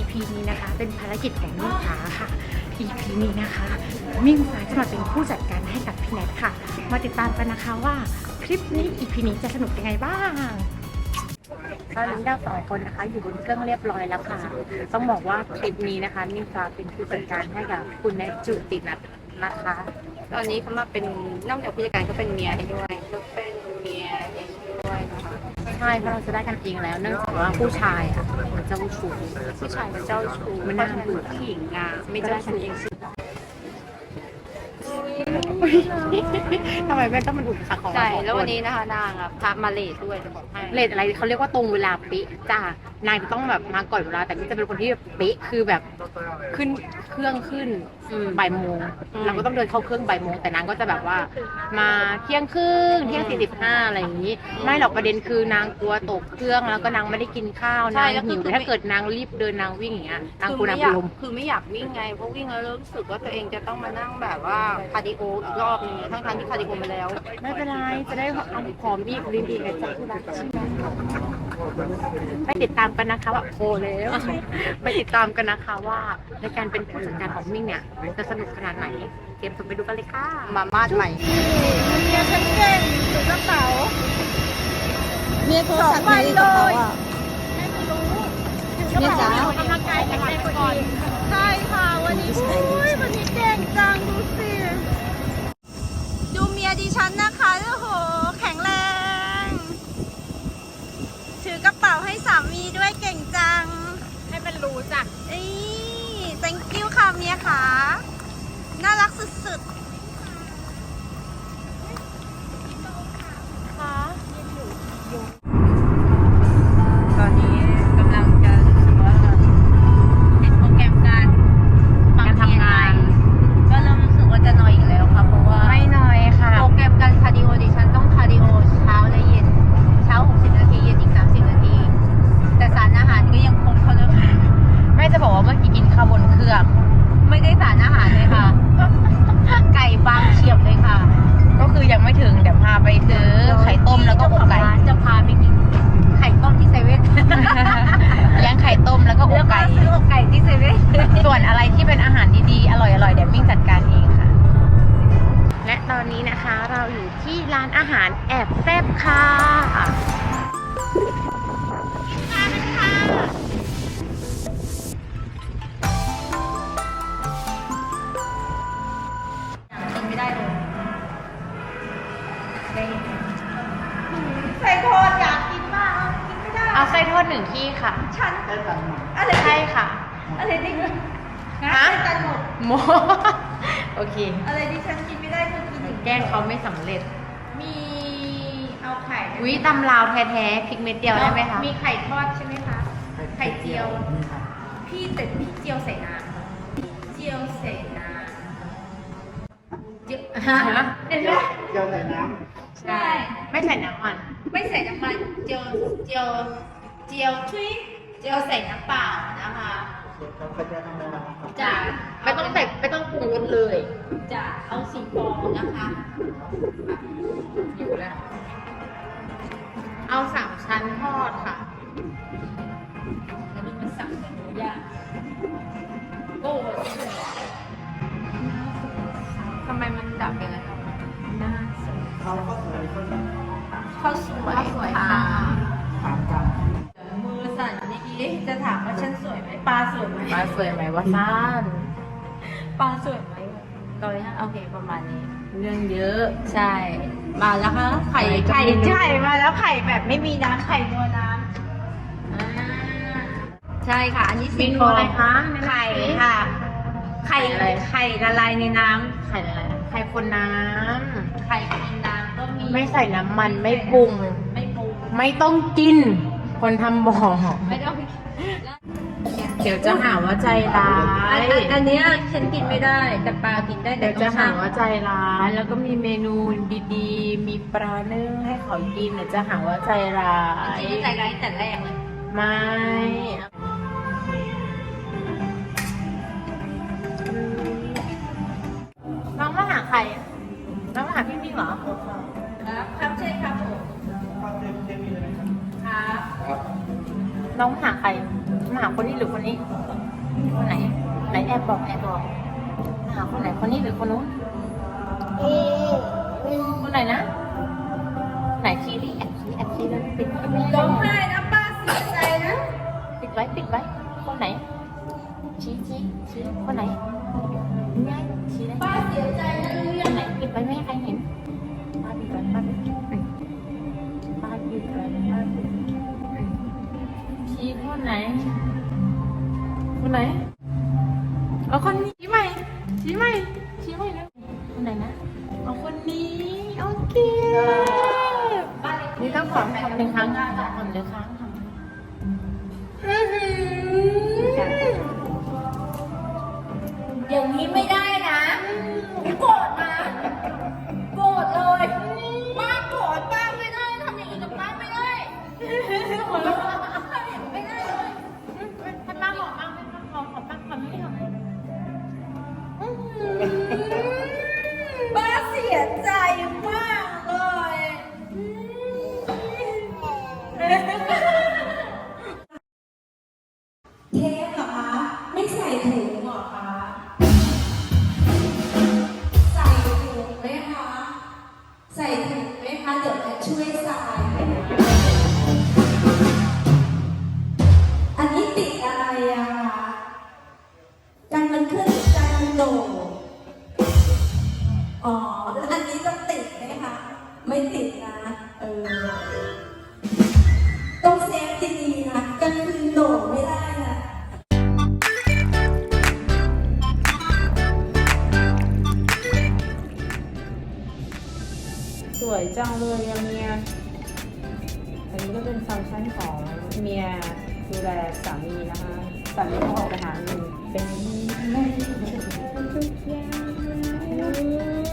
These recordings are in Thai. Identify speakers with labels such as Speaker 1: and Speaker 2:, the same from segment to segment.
Speaker 1: EP นี้นะคะ เป็นภารกิจของมิ่งฟ้าค่ะ EP นี้นะคะ มิ่งฟ้าจะมาเป็นผู้จัดการให้กับพี่แนทค่ะ มาติดตามกันนะคะว่าคลิปนี้ EP นี้จะสนุกยังไงบ้างตอนนี้เราสองคนนะคะอยู่บนเครื่องเรียบร้อยแล้วค่ะ ต้องบอกว่าคลิปนี้นะคะมิ่งฟ้าเป็นผู้จัดการให้กับคุณแนทจุตินัทนะคะ
Speaker 2: ตอนนี้เขามาเป็นนอกจากผู้จัดการก็เป็นเมียให้ด้วยก็เป็นเมียให้ด้วยนะคะ
Speaker 1: ใช่เพราะเราจะได้กันเองแล้วเนื่องจากว่าผู้ชายอะมันเจ้าชู้
Speaker 2: ผู้ชายเป็นเจ้าชู้
Speaker 1: มันน่าเบื่อ
Speaker 2: ผู้หญิงอะไม่เจ้าชู้
Speaker 1: ทำไมแม่ต้องมาดูขาของ
Speaker 2: ใช่
Speaker 1: เราสองค
Speaker 2: แล้ววันนี้นะคะนางอะพามาเลทด้วยจะบอกให้
Speaker 1: เลทอะไรเขาเรียกว่าตรงเวลาเป๊ะจ้านางจะต้องแบบมาก่อนเวลาแต่นี่จะเป็นคนที่แบบเป๊ะคือแบบขึ้นเครื่องขึ้น
Speaker 2: อืม
Speaker 1: บ่ายโมง
Speaker 2: อืม
Speaker 1: เราก็ต้องเดินเข้าเครื่องบ่ายโมงแต่นางก็จะแบบว่า มาเที่ยงครึ่งเที่ยงสี่สิบห้าอะไรอย่างนี้ ไม่หรอกประเด็นคือนางกลัวตกเครื่องแล้วก็นางไม่ได้กินข้าวนางหิวแต่ถ้าเกิดนางรีบเดินนางวิ่งอย่างเงี้ยนาง
Speaker 2: คื
Speaker 1: กลัว
Speaker 2: ไม่
Speaker 1: นาง
Speaker 2: อยา
Speaker 1: เป็น
Speaker 2: ก
Speaker 1: ลม
Speaker 2: คือไม่อยากวิ่งไงเพราะวิ่งแล้วรู้สึกว่าตัวเองจะต้องมานั่งแบบว่าคาร์ดิโออีกรอบนึงทั้งทที่คาร์ดิโอมาแล้ว
Speaker 1: ไม่เป็นไร จะได้เอาผอมอีกลิ้นอีกนะจ๊ะที่รักไปติดตามกันนะคะว่าโคแล้ว ไปติดตามกันนะคะว่าในการเป็นผู้จัดการของมิ่งเนี่ยจะสนุกขนาดไหน เตรียมตัวไปดูกันเลยค่ะ
Speaker 2: มามาดใหม่
Speaker 3: เมียฉันเก่งถือกระเป๋าเมียสองใบเลยเมียจ๋า
Speaker 1: ออกกำลังกายแข็งแรงก่อน
Speaker 3: ใช่ค่ะวันนี้อุ้ยวันนี้เก่งจังดูสิดูเมียดิฉันนะคะ
Speaker 1: น่
Speaker 3: ค่ะกิ
Speaker 2: น
Speaker 1: ไม่
Speaker 2: ได้เลย
Speaker 3: ใส่โทษอยากกินมากกินไม่ได้
Speaker 1: เอาไส้ทอดหนึ่งที่ค่ะ
Speaker 3: ฉันอะไร
Speaker 1: ใช่ค่ะ
Speaker 3: อะไรดิ
Speaker 1: ฮะ
Speaker 3: จันหมด
Speaker 1: โม โอเค
Speaker 3: อะไรดิฉันกินไม่ได้เธอกินอีก
Speaker 1: แกล้งเขาไม่สำเร็จ
Speaker 3: มีเอาไข่
Speaker 1: วิตำลาวแท้ๆพริกเม็ดเดียวได้ไหมคะ
Speaker 3: มีไข่ทอดใช่ไหมคะ ไข่เจียวพี่แต่พี่เจียวใส่น้ำเจียวใส่น้ำเจียวฮะ
Speaker 1: ฮะ
Speaker 3: เห็นไหม
Speaker 4: เจียวใส่น้
Speaker 3: ใช่
Speaker 1: ไม่ใส่น้ำมัน
Speaker 3: ไม่ใส่น้ำมันเจียวเจียวเจียวทุยเจียวใส่น้ำเปล่านะคะำ
Speaker 4: เราก็จะทำอะไรนะครับ
Speaker 3: จะ
Speaker 1: ไม่ต้องใส่ไม่ต้องปรุงรสเลย
Speaker 3: จะเอาสีฟองนะคะ
Speaker 1: อยู่แล้ว เอาสามชั้นทอดค่ะ
Speaker 3: แล้วดูมันสั่งกันยากโอ้โห
Speaker 2: ทำไมมันดับอย่างนั้น
Speaker 3: น่าสน
Speaker 4: เขาก็สวยคน
Speaker 3: ข้าวสวย
Speaker 2: ข้าวสวย
Speaker 3: ค่ะ
Speaker 2: ค่ะ
Speaker 4: ถามกัน
Speaker 3: มือสั่นนี้จะถามว่าฉันสวยไหมปลาสวยไหม
Speaker 1: มาสวยไหมวะซ่าน
Speaker 3: ปลาสวยไหมร้อยห้าโอเคประมาณนี้
Speaker 1: เรื่องเยอะ
Speaker 3: ใช่ มาแล้วค่ะไข่
Speaker 1: ไข่
Speaker 3: ไข่
Speaker 1: ก็มี
Speaker 3: ใช่มาแล้วไข่แบบไม่มีน้ำไข่นัวน้ำใช่ค่ะ อันนี้
Speaker 1: เม
Speaker 3: สี
Speaker 1: นู
Speaker 3: ฟอง
Speaker 1: อะไรคะ
Speaker 3: ไข่ค่ะ ไข่
Speaker 1: อะไร
Speaker 3: ไข่ละลายในน้
Speaker 1: ไข่อะไรไข่คนน้ำ
Speaker 3: ไข่กินน้ำก็มีำ
Speaker 1: ไม่ใส่น้ำมันไม่ปรุง
Speaker 3: ไม่ปรุง
Speaker 1: ไม่ต้องกิน คนทำบอก
Speaker 3: ไม่ต้อง
Speaker 1: เดี๋ยวจะหาว่าใจร้า
Speaker 3: อัน
Speaker 1: ย
Speaker 3: อันอันเนี้ยฉันกินไม่ได้ แต่ปลากินได้แต่
Speaker 1: เดี๋ยว
Speaker 3: ต้
Speaker 1: จะ
Speaker 3: อง
Speaker 1: หา
Speaker 3: ชั่ง
Speaker 1: ว่าใจร้ายแล้วก็มีเมนูดีๆ มีปลานึ่งให้เขากินเดี๋ยวจะหาว่าใจร้าย
Speaker 3: จริงๆใจร้ายแต่แรกเลย
Speaker 1: ไม่น้องมาหาใครอะน้องมาหาพี่มิ่งเหรอ
Speaker 3: ครับครับใช่ครับผม
Speaker 4: ความเต็มเต็มมีเลยไหมครับ
Speaker 3: ครับ
Speaker 4: ครับ
Speaker 1: น้องมาหาใคร
Speaker 4: ผ
Speaker 1: มาหาคนนี้หรือคนนี้ คนไหน ไหนแอบบอกแอบบอกมาหาคนไหนคนนี้หรือคนนู้นคนไหนนะ ไหนชี้ดิแอบชี้แอบชี้แล้วปิดไม่
Speaker 2: ร้องไห้นะป้าเสียใจนะ
Speaker 1: ปิดไว้ปิดไว้ คนไหน ชี้ชี้ชี้คนไหน คนไหน คนไหน เอาคนนี้ชี้ใหม่ชี้ใหม่ชี้ใหม่นะคนไหนนะ เอาคนนี้ โอเค นี่ต้องขอทำหนึ่งครั้งค่ะทำหนึ่งครั้งค่ะ
Speaker 2: อย่าง จั
Speaker 5: งเล
Speaker 6: ยอะเมีย อันนี้ก็เป็นฟังก์ชันของเมียดูแลสามีนะคะสามีเขาออกไปหาเงินเป็นแม่ทุกอย่าง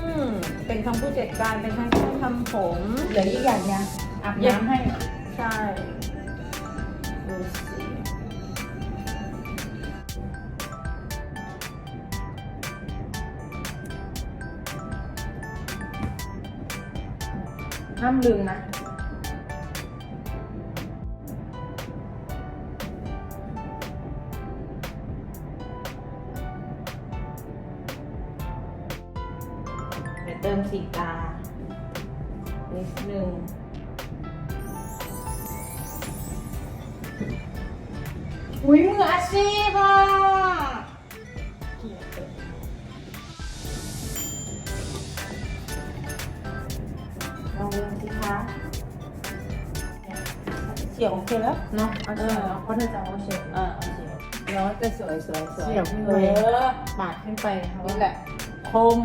Speaker 6: อืมเป็นทั้งผู้จัดการเป็นทั้งผู้ทำผม
Speaker 2: เหลืออีกอย่างยังอาบน้ำให้
Speaker 6: ใช่ดูสิ ห้ามลืมนะ เดี๋ยวเติมสีตา นิดนึง
Speaker 1: อุ้ยมืออาชีพอะ
Speaker 6: ลองเรียนสิคะเสียงโอเคแล้วเนาะเออเพราะเธอจะเอาเสียงเออเอาเสียงแล้วจะสวยสวยสวย
Speaker 1: เสียบขึ้น
Speaker 6: เอ
Speaker 1: ไป
Speaker 6: อ
Speaker 1: ปาดขึ้นไป
Speaker 6: นี่แหละคม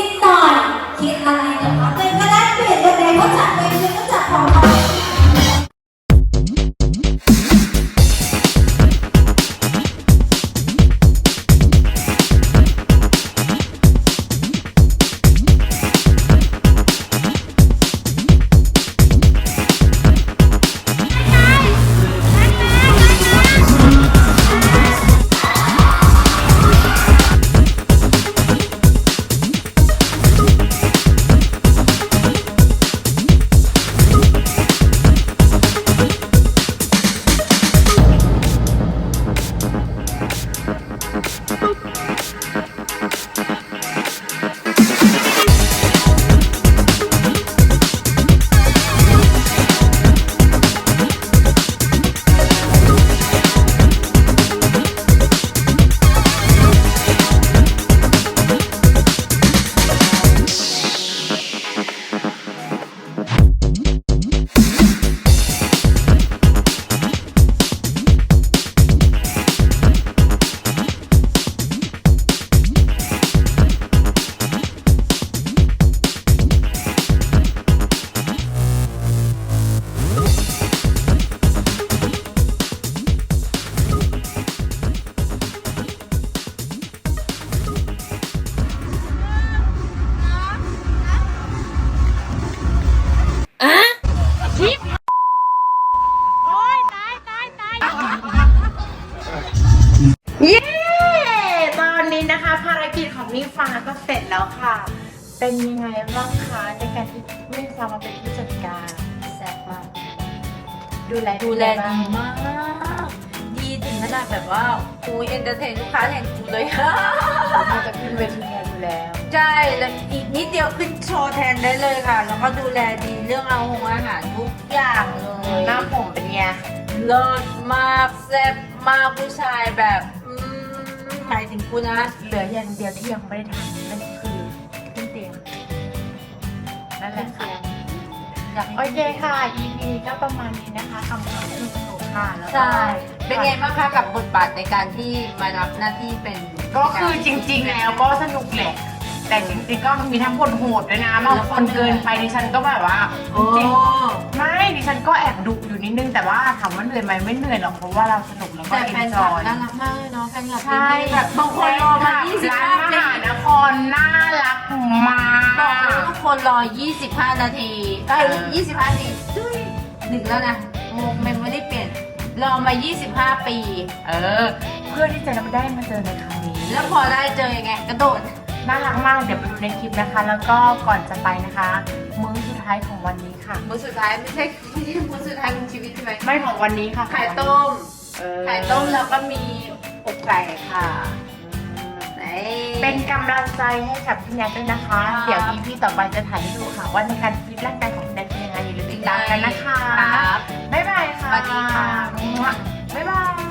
Speaker 5: นิดหน่อย คิ
Speaker 6: ดอะไรกันคะ
Speaker 1: นนี้นะคะ ภารกิจของมิ่งฟ้าก็เสร็จแล้วค่ะ เป็นยังไงบ้างคะในการที่มิ่งฟ้ามาเป็นผู้จัดการ
Speaker 2: แซ่บมาก
Speaker 1: ดูแล
Speaker 2: ดูแล
Speaker 1: บ้า
Speaker 2: ดี
Speaker 1: ง
Speaker 2: มาก ดีถึงขนาดแบบว่าคุยเอนเตอร์เทนลูกค้าแทนกูเลย
Speaker 1: มาจะขึ้นเวทีกันอยู่แล้ว
Speaker 2: ใช่แล้วอีกนิดเดียวขึ้นโชว์แทนได้เลยค่ะ แล้วก็ดูแลดีเรื่องเอาหงอาหารทุกอย่างเลย
Speaker 1: หน้าผมเป็นไง
Speaker 2: เลิศมากแซ่บมากผู้ชายแบบอืมหมาย ถึงกูนะ
Speaker 1: เหลืออย่างเดียวที่ยังไม่ได้ทำนั่นคือขึ้นเตียงนั่นแหละค่ะ
Speaker 2: อยากให้
Speaker 1: โอเคค่ะ EP นี้ก็ประมาณนี้นะคะทำความสนุกๆค่ะแล้วก็
Speaker 2: ใช่เป็นไงบ้างคะกับบทบาทในการที่มารับหน้าที่เป็น
Speaker 1: ก็คือจริงๆ แล้วก็สนุกแหละ แต่จริงๆก็มีทั้งคนโหดด้วยนะบางคนเกินไปดิฉันก็แบบว่า
Speaker 2: โอ้
Speaker 1: จริงๆไม่ ดิฉันก็แอบดุอยู่นิดนึงแต่ว่าถามว่าเหนื่อยไหมไม่เหนื่อยหรอกเพราะว่าเราสนุกแล้วก็
Speaker 2: แต่
Speaker 1: เอ็
Speaker 2: แฟ
Speaker 1: น
Speaker 2: น
Speaker 1: จ
Speaker 2: คลับ
Speaker 1: อย
Speaker 2: น่ารักมากเลยเนาะแฟนคลับ
Speaker 1: ใช่
Speaker 2: ที่แบบบางคนรอมา
Speaker 1: ร้านม
Speaker 2: 25ปี
Speaker 1: หานครน่ารักมาก
Speaker 2: บอกเลยว่าคนรอ 25 นาทีเอ้ย
Speaker 1: เออ
Speaker 2: 25 นาทีจุ้ยหนึ่งแล้วนะโมเมนไม่ได้เปลี่ยน รอมา 25 ปี
Speaker 1: เออ เพื่อที่จะได้มาเจอในครั้งนี้
Speaker 2: แล้วพอได้เจอยังไง กระโดด
Speaker 1: น่ารักมากเดี๋ยวไปดูในคลิปนะคะ แล้วก็ก่อนจะไปนะคะมื้อสุดท้ายของวันนี้ค่ะ
Speaker 2: มือสุดท้ายไม่ใช่ไม่ใช่มือสุดท้ายของชีวิตใช่ไหม
Speaker 1: ไม่ของวันนี้ค่ะ
Speaker 2: ไข่ต้ม
Speaker 1: เออ
Speaker 2: ไข่ต้มแล้วก็มีอกไก่ค่ะไหน
Speaker 1: เป็นกำลังใจให้กับพี่แนทด้วยนะคะ
Speaker 2: ค่ะ
Speaker 1: เดี๋ยว EP ต่อไปจะถ่ายให้ดูค่ะ ว่าในการฟิตร่างกายของพี่แนทเป็นยังไงอย่าลืมติดตามกันนะคะ
Speaker 2: ครับ
Speaker 1: บ๊ายบายค่ะ
Speaker 2: สวัสดีค่ะ
Speaker 1: บ๊ายบาย